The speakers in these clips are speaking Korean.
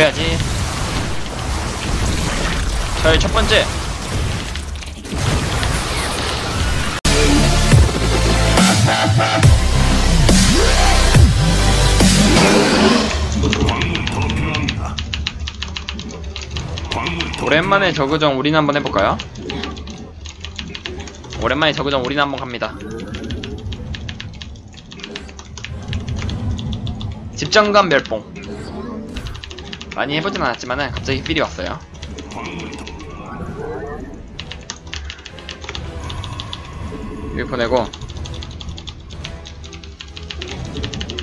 해야지. 저희 첫 번째. 오랜만에 저그전 우린 한번 해볼까요? 오랜만에 저그전 우린 한번 갑니다. 집정관 멸봉. 많이 해보진 않았지만은 갑자기 필이 왔어요. 여기 보내고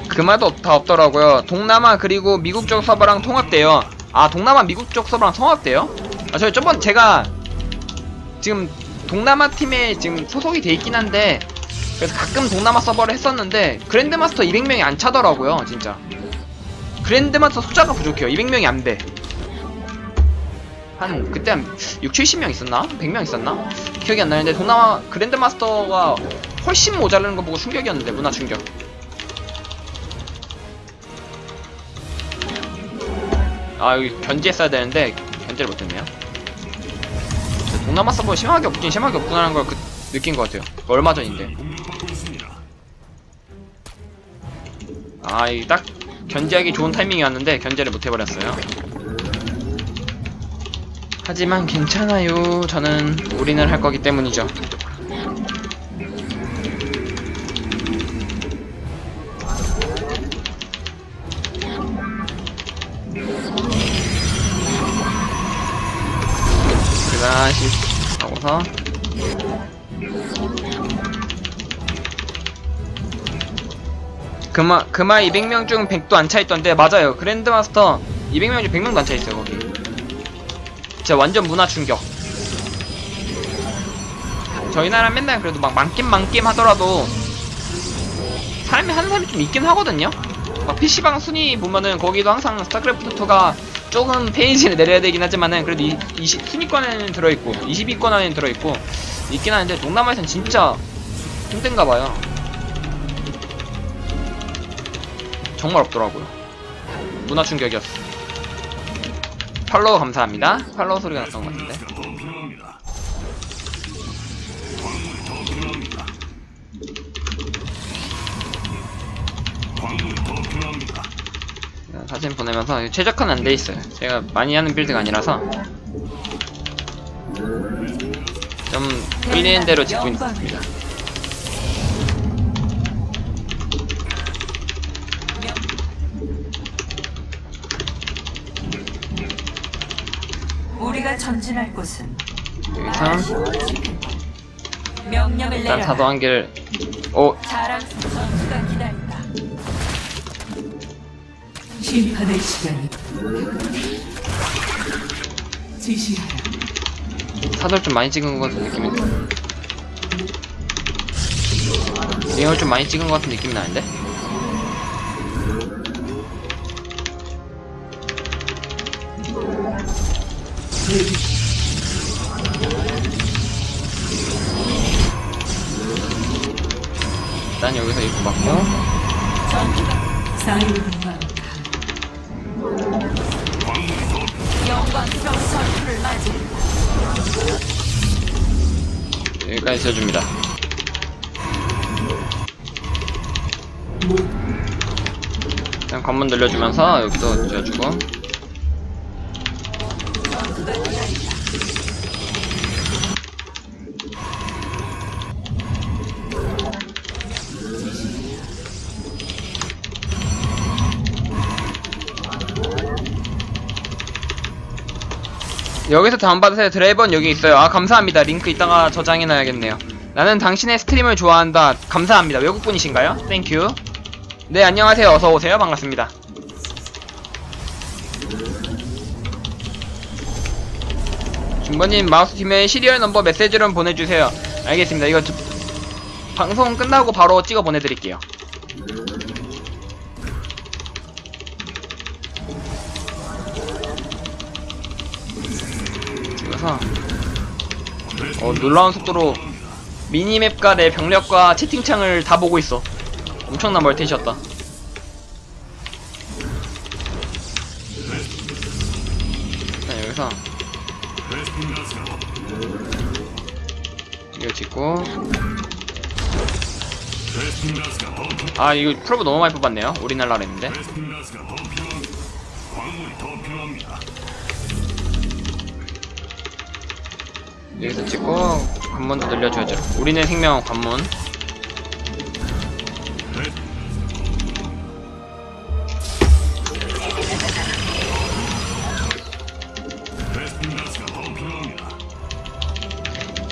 그마도 다 없더라고요. 동남아 그리고 미국 쪽 서버랑 통합돼요. 아 동남아 미국 쪽 서버랑 통합돼요? 아 저희 저번 제가 지금 동남아 팀에 지금 소속이 돼 있긴 한데 그래서 가끔 동남아 서버를 했었는데 그랜드마스터 200명이 안 차더라고요 진짜 그랜드마스터 숫자가 부족해요. 200명이 안돼. 한 그때 한 6, 70명 있었나? 100명 있었나? 기억이 안 나는데 동남아 그랜드마스터가 훨씬 모자라는 거 보고 충격이었는데 문화 충격. 아 여기 견제했어야 되는데 견제를 못했네요. 동남아 서버 심하게 없긴 심하게 없구나라는 걸 그, 느낀 것 같아요. 얼마 전인데. 아이딱 견제하기 좋은 타이밍이었는데 견제를 못해버렸어요. 하지만 괜찮아요. 저는 올인을 할 거기 때문이죠. 그다시 하고서 그마 그마 200명 중 100도 안 차있던데 맞아요. 그랜드마스터 200명 중 100명도 안 차있어요 거기. 진짜 완전 문화 충격. 저희 나라 맨날 그래도 막 만겜 만겜 하더라도 사람이 하는 사람이 좀 있긴 하거든요? 막 PC방 순위 보면은 거기도 항상 스타크래프트2가 조금 페이지를 내려야 되긴 하지만은 그래도 이, 20, 순위권에는 들어있고 20위권 안에는 들어있고 있긴 하는데 동남아에선 진짜 힘든가 봐요 정말 없더라고요. 문화 충격이었어 팔로우 감사합니다. 팔로우 소리가 났던 것 같은데. 사진 보내면서 최적화는 안 돼 있어요. 제가 많이 하는 빌드가 아니라서. 좀 끌리는 대로 짓고 있습니다. 우리가 전진할 곳은 여기서? 명령을 일단 내려. 사도 한 개를 오. 자랑스러운 전투가 기다린다. 심판의 시간이 지시하라. 사도를 좀 많이 찍은 것 같은 느낌이 내용을 좀 많이 찍은 것 같은 느낌이 나는데 일단 여기서 입고 맞이한다. 여기까지 지어줍니다 일단 관문 늘려주면서 여기도 지어주고 여기서 다운받으세요. 드라이버는 여기 있어요. 아 감사합니다. 링크 이따가 저장해놔야겠네요. 나는 당신의 스트림을 좋아한다. 감사합니다. 외국분이신가요? 땡큐 네 안녕하세요. 어서오세요. 반갑습니다. 준버님 마우스 팀에 시리얼 넘버 메시지를 좀 보내주세요. 알겠습니다. 이거 저- 방송 끝나고 바로 찍어 보내드릴게요 찍어서 어 놀라운 속도로 미니맵과 내 병력과 채팅창을 다 보고 있어. 엄청난 멀티셨다. 여기서. 이거 짓고. 아 이거 프로브 너무 많이 뽑았네요. 우리나라로 했는데 여기서 찍고 관문도 늘려줘야죠. 우리네 생명 관문.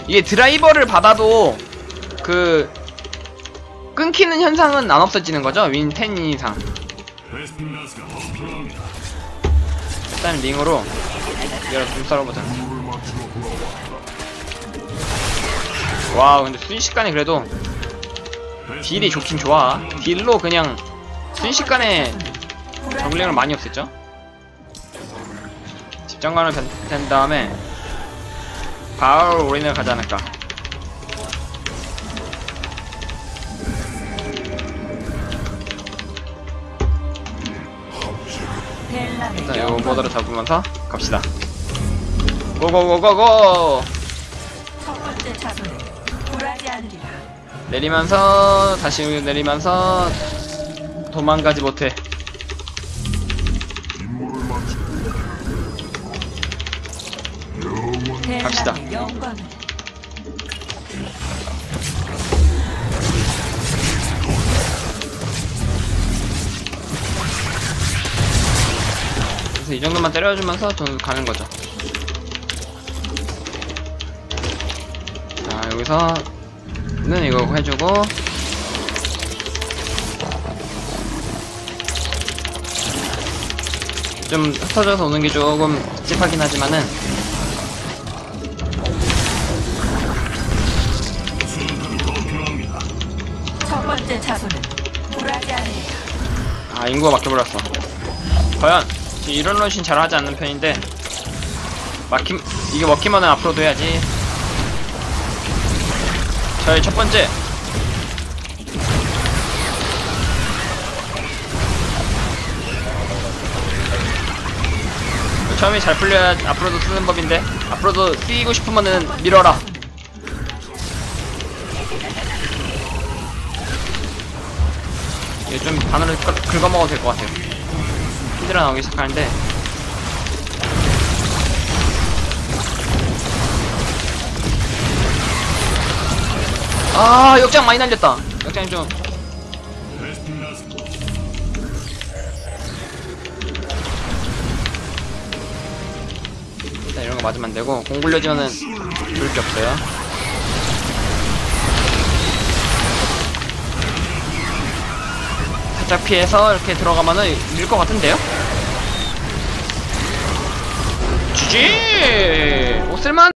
이게 드라이버를 받아도 그 끊기는 현상은 안 없어지는 거죠? 윈10 이상 일단 링으로 여러 좀 썰어보자. 와 근데 순식간에 그래도 딜이 좋긴 좋아. 딜로 그냥 순식간에 저글링을 많이 없앴죠? 집정관을 된, 된 다음에 바로 올인을 가지 않을까 일단 요 영광 모드로 잡으면서 갑시다. 고고고고고! 첫 번째 자손은 굴하지 않으리라 내리면서 다시 내리면서 도망가지 못해. 갑시다. 영광을 그래서 이 정도만 때려주면서 돈 가는 거죠. 자 여기서는 이거 해주고. 좀 흩어져서 오는 게 조금 찝찝하긴 하지만은. 첫 번째 자손은 굴하지 않으리라 아 인구가 막혀버렸어. 과연 이런 런신 잘 하지 않는 편인데. 막힘 이게 먹히면은 앞으로도 해야지. 저의 첫 번째. 처음에 잘 풀려야 앞으로도 쓰는 법인데 앞으로도 쓰이고 싶으면은 밀어라. 이게 좀 바늘을 긁- 긁어먹어도 될 것 같아요 힘들어 나오기 시작하는데. 아 역장 많이 날렸다. 역장이 좀. 일단 이런 거 맞으면 안 되고 공 굴려지면은 좋을 게 없어요 살짝 피해서 이렇게 들어가면은 밀것 같은데요? GG! 오, 쓸만